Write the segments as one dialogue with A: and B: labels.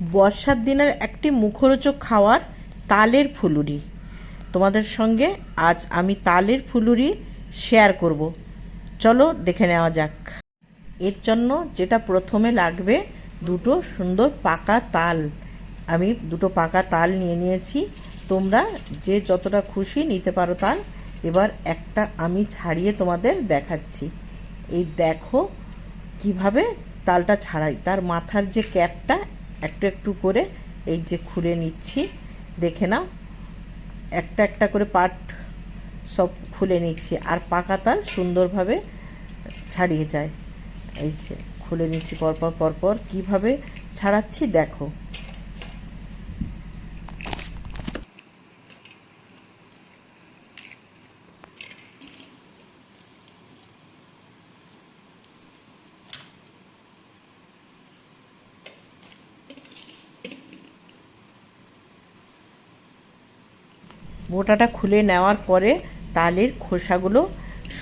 A: বর্ষার দিনের একটি মুখরোচক খাওয়ার তালের ফুলুরি। তোমাদের সঙ্গে আজ আমি তালের ফুলুরি শেয়ার করব। চলো দেখে নেওয়া যাক। এর জন্য যেটা প্রথমে লাগবে, দুটো সুন্দর পাকা তাল। আমি দুটো পাকা তাল নিয়ে নিয়েছি। তোমরা যে যতটা খুশি নিতে পারো তাল। এবার একটা আমি ছাড়িয়ে তোমাদের দেখাচ্ছি। এই দেখো কীভাবে তালটা ছাড়াই। তার মাথার যে ক্যাপটা একটু একটু করে এই যে খুলে নিচ্ছি, দেখে নাও। একটা একটা করে পাট সব খুলে নিচ্ছি আর পাকা তাল সুন্দরভাবে ছাড়িয়ে যায়। এই যে খুলে নিচ্ছি পরপর পরপর। কীভাবে ছাড়াচ্ছি দেখো। মোটাটা খুলে নেওয়ার পরে তালের খোসাগুলো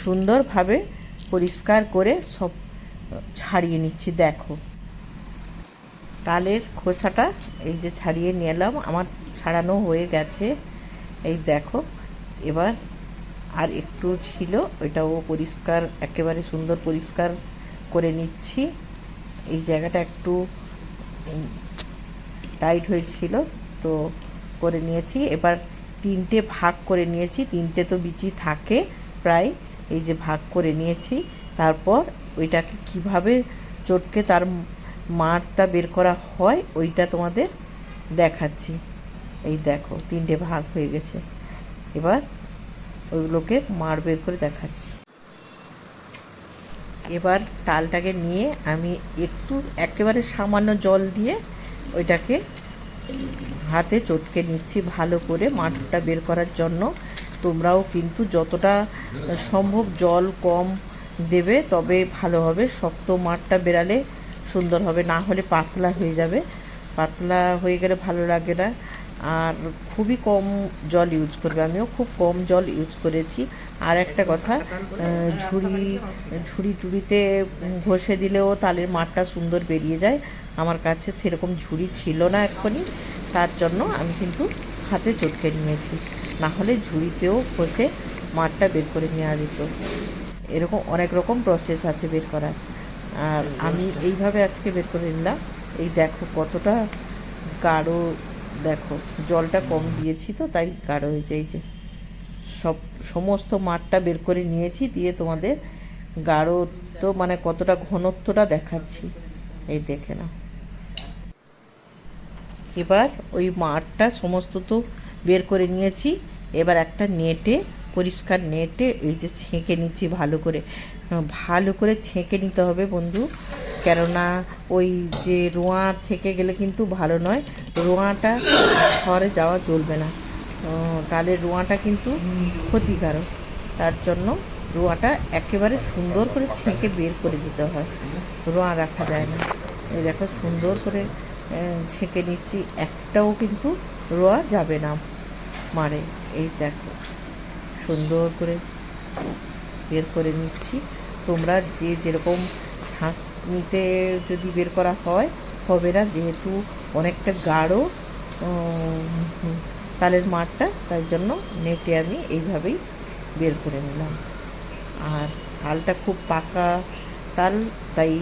A: সুন্দরভাবে পরিষ্কার করে সব, ছাড়িয়ে নিচ্ছি, দেখো। তালের খোসাটা এই যে ছাড়িয়ে নিলাম, আমার ছাড়ানো হয়ে গেছে। এই দেখো, এবার আর একটু ছিল, ওইটাও পরিষ্কার, একেবারে সুন্দর পরিষ্কার করে নিচ্ছি। এই জায়গাটা একটু টাইট হয়েছিল, তো করে নিয়েছি। এবার তিনটে ভাগ করে নিয়েছি, তিনটে তো বিচি থাকে প্রায়, এই যে ভাগ করে নিয়েছি। তারপর ওইটাকে কীভাবে চটকে তার মারটা বের করা হয়, ওইটা তোমাদের দেখাচ্ছি। এই দেখো, তিনটে ভাগ হয়ে গেছে। এবার ওইগুলোকে মার বের করে দেখাচ্ছি। এবার তালটাকে নিয়ে আমি একটু একেবারে সামান্য জল দিয়ে ওইটাকে হাতে চটকে নিচ্ছি ভালো করে মাঠটা বের করার জন্য। তোমরাও কিন্তু যতটা সম্ভব জল কম দেবে, তবে ভালো হবে। শক্ত মাঠটা বেরালে সুন্দর হবে, না হলে পাতলা হয়ে যাবে। পাতলা হয়ে গেলে ভালো লাগে না। আর খুবই কম জল ইউজ করবে। আমিও খুব কম জল ইউজ করেছি। আর একটা কথা ঝুড়ি ঝুড়ি টুড়িতে ঘষে দিলেও তালের মাঠটা সুন্দর বেরিয়ে যায়। আমার কাছে সেরকম ঝুড়ি ছিল না এক্ষুনি। তার জন্য আমি কিন্তু হাতে চটকে নিয়েছি। না হলে ঝুড়িতেও ঘষে মাঠটা বের করে নেওয়া যেত। এরকম অনেক রকম প্রসেস আছে বের করার। আর আমি এইভাবে আজকে বের করে নিলাম। এই দেখো কতটা গাঢ় দেখো, জলটা কম দিয়েছি তো, তাই গাঢ় হয়েছে এই যে। সব, সমস্ত মাঠটা বের করে নিয়েছি, দিয়ে তোমাদের গাঢ়ত্ব মানে কতটা ঘনত্বটা দেখাচ্ছি। এই দেখে না এবার ওই মাঠটা সমস্ত তো বের করে নিয়েছি, এবার একটা নেটে, পরিষ্কার নেটে এই যে ছেঁকে নিচ্ছি ভালো করে। ভালো করে ছেঁকে নিতে হবে বন্ধু। কেননা ওই যে রোঁয়া থেকে গেলে কিন্তু ভালো নয়। রোঁয়াটা ঘরে যাওয়া চলবে না। তাহলে রোঁয়াটা কিন্তু ক্ষতিকারক। তার জন্য রোঁয়াটা একেবারে সুন্দর করে ছেঁকে বের করে দিতে হয়। রোঁয়া রাখা যায় না। এই দেখো, সুন্দর করে ছেঁকে নিচ্ছি। একটাও কিন্তু রোয়া যাবে না মারে। এই দেখো, সুন্দর করে বের করে নিচ্ছি। তোমরা যে যেরকম ছাঁকনিতে যদি বের করা হয়, হবে না। যেহেতু অনেকটা গাঢ় তালের মাঠটা, তাই জন্য নেটে আমি এইভাবেই বের করে নিলাম। আর তালটা খুব পাকা তাল, তাই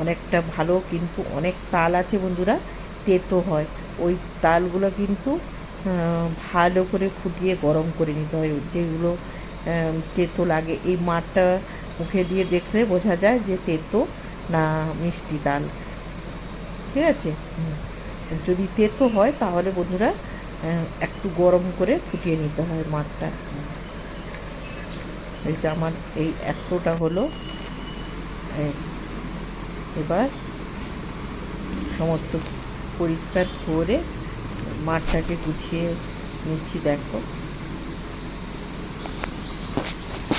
A: অনেকটা ভালো কিন্তু অনেক তাল আছে বন্ধুরা, তেতো হয়। ওই তালগুলো কিন্তু ভালো করে ফুটিয়ে গরম করে নিতে হয়। যেগুলো তেতো লাগে, এই মাঠটা মুখে দিয়ে দেখলে বোঝা যায় যে তেতো না মিষ্টি তাল ঠিক আছে? যদি তেতো হয়, তাহলে বন্ধুরা একটু গরম করে ফুটিয়ে নিতে হয় মাঠটা। এই যে আমার এই এতটা হলো। এবার সমস্ত পরিষ্কার করে মাঠটাকে গুছিয়ে নিচ্ছি, দেখো।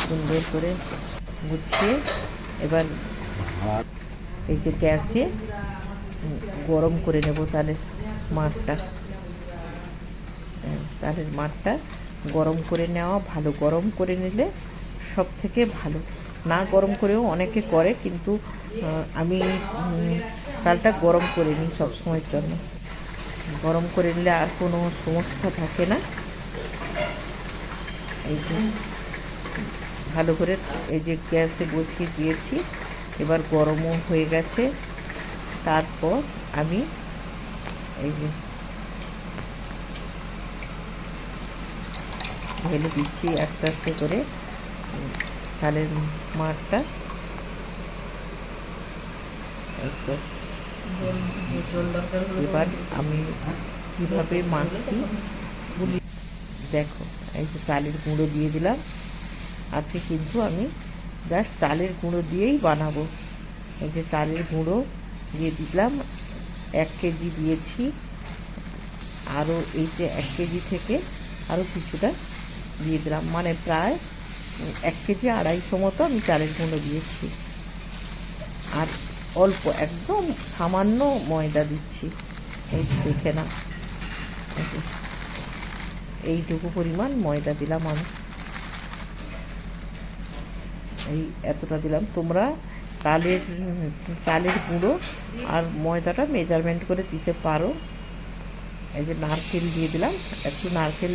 A: সুন্দর করে গুছিয়ে এবার এই যে গ্যাসে গরম করে নেব তালের মাঠটা। তালের মাঠটা গরম করে নেওয়া, ভালো গরম করে নিলে সব থেকে ভালো। না গরম করেও অনেকে করে, কিন্তু আমি তালটা গরম করে নিই সবসময়ের জন্য। গরম করে নিলে আর কোনো সমস্যা থাকে না। এই যে ভালো করে এই যে গ্যাসে বসিয়ে দিয়েছি। এবার গরমও হয়ে গেছে। তারপর আমি এই যে ঢেলে দিচ্ছি আস্তে আস্তে করে। তালের মাঠটা এবার আমি কীভাবে মাখি দেখো, এই যে চালের গুঁড়ো দিয়ে দিলাম। আছে কিন্তু আমি জাস্ট চালের গুঁড়ো দিয়েই বানাবো। এই যে চালের গুঁড়ো দিয়ে দিলাম, এক কেজি দিয়েছি। আরও এই যে এক কেজি থেকে আরও কিছুটা দিয়ে দিলাম। মানে প্রায় এক কেজি আড়াইশো মতো আমি চালের গুঁড়ো দিয়েছি। আর অল্প, একদম সামান্য ময়দা দিচ্ছি। এই দেখে না এইটুকু পরিমাণ ময়দা দিলাম আমি। এই এতটা দিলাম। তোমরা চালের চালের গুঁড়ো আর ময়দাটা মেজারমেন্ট করে দিতে পারো। এই যে নারকেল দিয়ে দিলাম। একটু নারকেল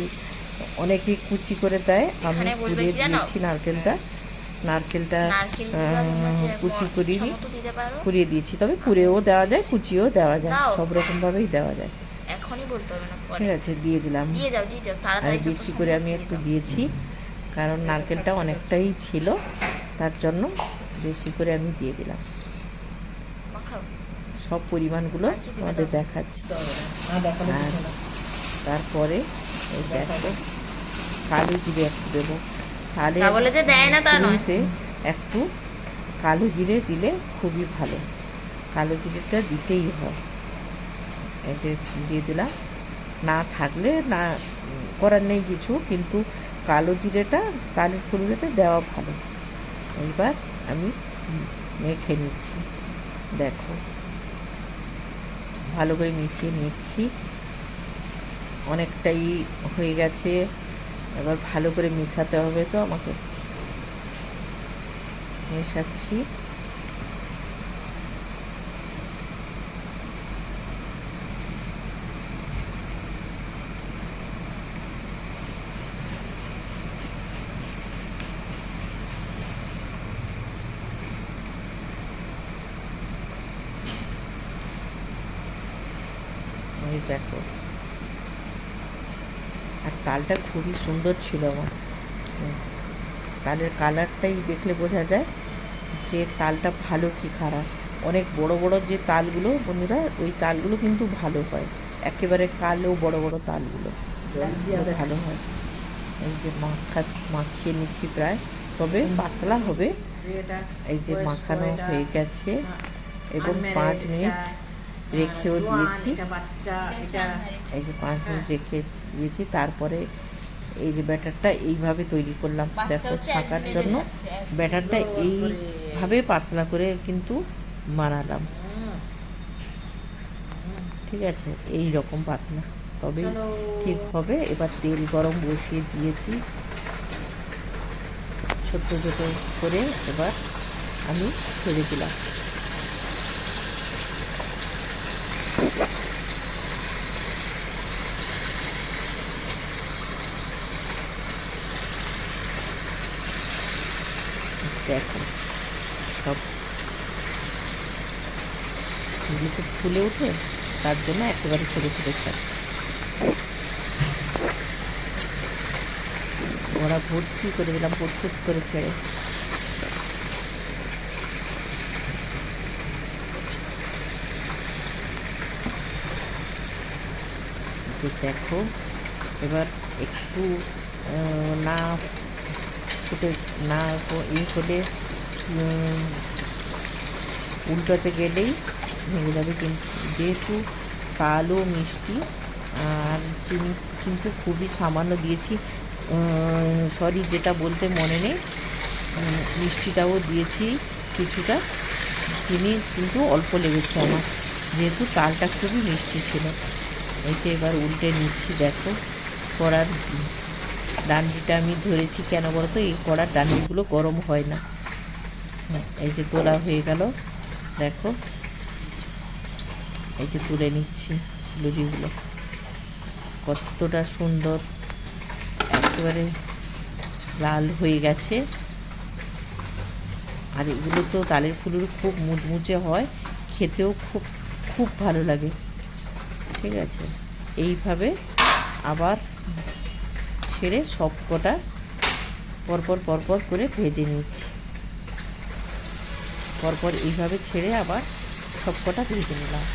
A: অনেকে কুচি করে দেয়। আমি কুড়িয়ে দিয়েছি নারকেলটা। নারকেলটা কুচি করিনি। কুড়িয়ে দিয়েছি। তবে কুড়েও দেওয়া যায় কুচিও দেওয়া যায়। সব রকমভাবেই দেওয়া যায়।
B: এখনই বলতে হবে না
A: ঠিক আছে দিয়ে দিলাম।
B: দিয়ে
A: বেশি করে আমি একটু দিয়েছি। কারণ নারকেলটা অনেকটাই ছিল তার জন্য বেশি করে আমি দিয়ে দিলাম। সব পরিমাণগুলো
B: আমাদের?
A: দেখাচ্ছি। আর তারপরে এই দেখো কালো জিরে একটু দেবো। তাহলে একটু কালো জিরে দিলে খুবই ভালো। কালো জিরেটা দিতেই হয়। এই যে দিয়ে দিলাম। না থাকলে না করার নেই কিছু কিন্তু কালো জিরেটা, কালো ফুলগুলোতে দেওয়া ভালো। এইবার আমি মেখে নিচ্ছি। দেখো। ভালো করে মিশিয়ে নিচ্ছি। অনেকটাই হয়ে গেছে। এবার ভালো করে মেশাতে হবে তো আমাকে। মেশাচ্ছি। এই দেখো। আর তালটা খুবই সুন্দর ছিল আমার। তালের কালারটাই দেখলে বোঝা যায় যে তালটা ভালো কি খারাপ। অনেক বড় বড় যে তালগুলো বন্ধুরা ওই তালগুলো কিন্তু ভালো হয়। একেবারে কালো বড় বড় তালগুলো। ভালো হয়। এই যে মাখা মাখিয়ে নিচ্ছি প্রায়। তবে পাতলা হবে। এই যে মাখানো হয়ে গেছে। এবং পাঁচ মিনিট রেখেও দিয়েছি।
C: বাচ্চা এটা
A: এই যে পাঁচ মিনিট রেখে দিয়েছি। তারপরে এই যে ব্যাটারটা এইভাবে তৈরি করলাম দেখো ছাকার জন্য। ব্যাটারটা এইভাবে পাতলা করে কিন্তু বানালাম
C: হুম,
A: ঠিক আছে এই রকম পাতলা।
C: তবে
A: ঠিক হবে। এবার তেল গরম বসিয়ে দিয়েছি। ছোট্ট ছোট করে এবার আমি ছেড়ে দিলাম। দেখো। সব তো ফুলে ওঠে, তার জন্য একেবারে ছোটো ছোটো ছাড় ওরা ভর্তি করে দিলাম ফুট করে ছেড়ে দেখো, এবার একটু না ফুটে না ইয়ে করে উল্টাতে গেলেই ভেঙে যাবে। কিন্তু যেহেতু কালো মিষ্টি, আর চিনি, কিন্তু খুবই সামান্য দিয়েছি। সরি, যেটা বলতে মনে নেই মিষ্টিটাও দিয়েছি কিছুটা। চিনি কিন্তু অল্প লেগেছে আমার, যেহেতু তালটা খুবই মিষ্টি ছিল। এই যে এবার উল্টে নিচ্ছি, দেখো কড়ার ডান্ডিটা আমি ধরেছি কেন বলতো? এই কড়ার ডান্ডিগুলো গরম হয় না। হ্যাঁ, এই যে তোলা হয়ে গেল। দেখো। এই যে তুলে নিচ্ছি লুচিগুলো। কতটা সুন্দর। একেবারে লাল হয়ে গেছে। আর এগুলো তো তালের ফুলুর খুব মুচমুচে হয়। খেতেও খুব খুব ভালো লাগে। ঠিক আছে? এইভাবে আবার ছেড়ে সব কটা পরপর পরপর করে ভেজে নিচ্ছি। পরপর এইভাবে ছেড়ে আবার সব কটা ভেজে নিলাম।